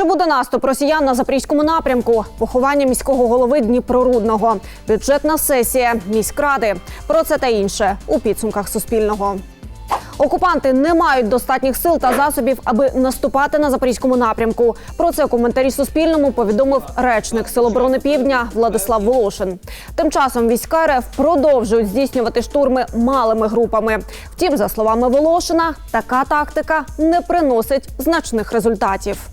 Чи буде наступ росіян на запорізькому напрямку? Поховання міського голови Дніпрорудного, бюджетна сесія міськради. Про це та інше у підсумках Суспільного. Окупанти не мають достатніх сил та засобів, аби наступати на запорізькому напрямку. Про це у коментарі Суспільному повідомив речник Сил Півдня Владислав Волошин. Тим часом війська РФ продовжують здійснювати штурми малими групами. Втім, за словами Волошина, така тактика не приносить значних результатів.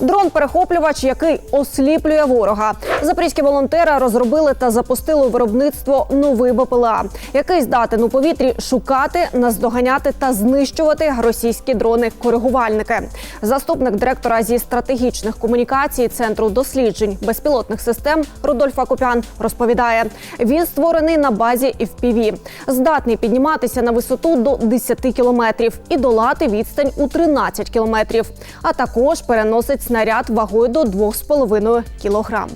Дрон-перехоплювач, який осліплює ворога. Запорізькі волонтери розробили та запустили виробництво новий БПЛА, який здатен у повітрі шукати, наздоганяти та знищувати російські дрони-коригувальники. Заступник директора зі стратегічних комунікацій центру досліджень безпілотних систем Рудольф Акопян розповідає: він створений на базі FPV, здатний підніматися на висоту до 10 кілометрів і долати відстань у 13 кілометрів, а також переносить снаряд вагою до 2,5 кілограм.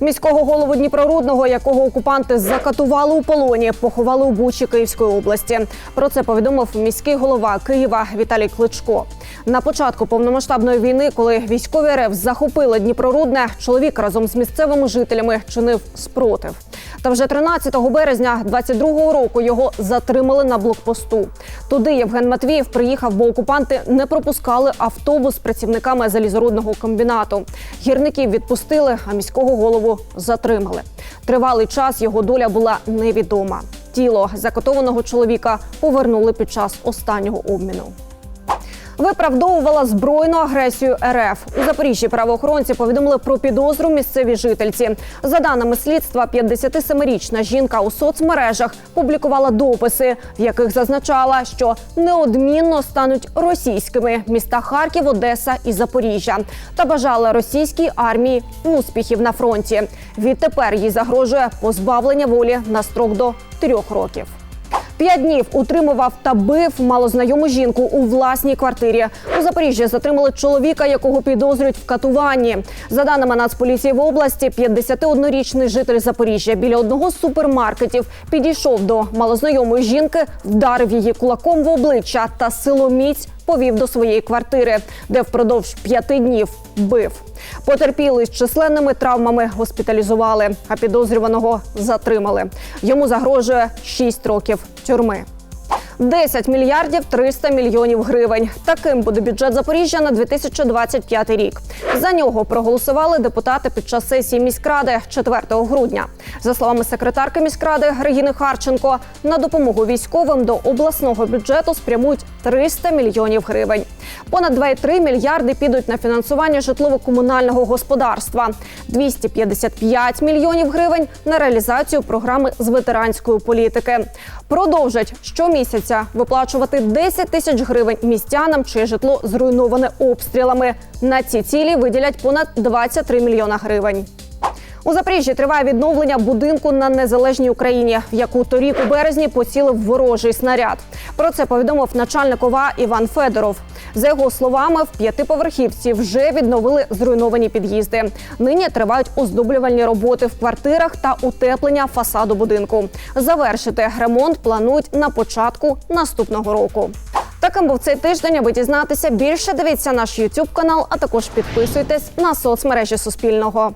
Міського голову Дніпрорудного, якого окупанти закатували у полоні, поховали у Бучі Київської області. Про це повідомив міський голова Києва Віталій Кличко. На початку повномасштабної війни, коли військові РФ захопили Дніпрорудне, чоловік разом з місцевими жителями чинив спротив. Та вже 13 березня 22-го року його затримали на блокпосту. Туди Євген Матвієв приїхав, бо окупанти не пропускали автобус з працівниками залізорудного комбінату. Гірників відпустили, а міського голову затримали. Тривалий час його доля була невідома. Тіло закатованого чоловіка повернули під час останнього обміну. Виправдовувала збройну агресію РФ у Запоріжжі. Правоохоронці повідомили про підозру місцевій жительці. За даними слідства, 57-річна жінка у соцмережах публікувала дописи, в яких зазначала, що неодмінно стануть російськими міста Харків, Одеса і Запоріжжя, та бажала російській армії успіхів на фронті. Відтепер їй загрожує позбавлення волі на строк до трьох років. П'ять днів утримував та бив малознайому жінку у власній квартирі. У Запоріжжі затримали чоловіка, якого підозрюють в катуванні. За даними Нацполіції в області, 51-річний житель Запоріжжя біля одного з супермаркетів підійшов до малознайомої жінки, вдарив її кулаком в обличчя та силоміць повів до своєї квартири, де впродовж п'яти днів бив. Потерпілий з численними травмами госпіталізували, а підозрюваного затримали. Йому загрожує 6 років тюрми. 10 мільярдів 300 мільйонів гривень. Таким буде бюджет Запоріжжя на 2025 рік. За нього проголосували депутати під час сесії міськради 4 грудня. За словами секретарки міськради Регіни Харченко, на допомогу військовим до обласного бюджету спрямують 300 мільйонів гривень. Понад 2,3 мільярди підуть на фінансування житлово-комунального господарства, 255 мільйонів гривень на реалізацію програми з ветеранської політики. Продовжать щомісяця виплачувати 10 тисяч гривень містянам, чиє житло зруйноване обстрілами. На ці цілі виділять понад 23 мільйона гривень. У Запоріжжі триває відновлення будинку на незалежній Україні, в яку торік у березні поцілив ворожий снаряд. Про це повідомив начальник ОВА Іван Федоров. За його словами, в п'ятиповерхівці вже відновили зруйновані під'їзди. Нині тривають оздоблювальні роботи в квартирах та утеплення фасаду будинку. Завершити ремонт планують на початку наступного року. Таким був цей тиждень. Аби дізнатися більше, дивіться наш YouTube канал, а також підписуйтесь на соцмережі Суспільного.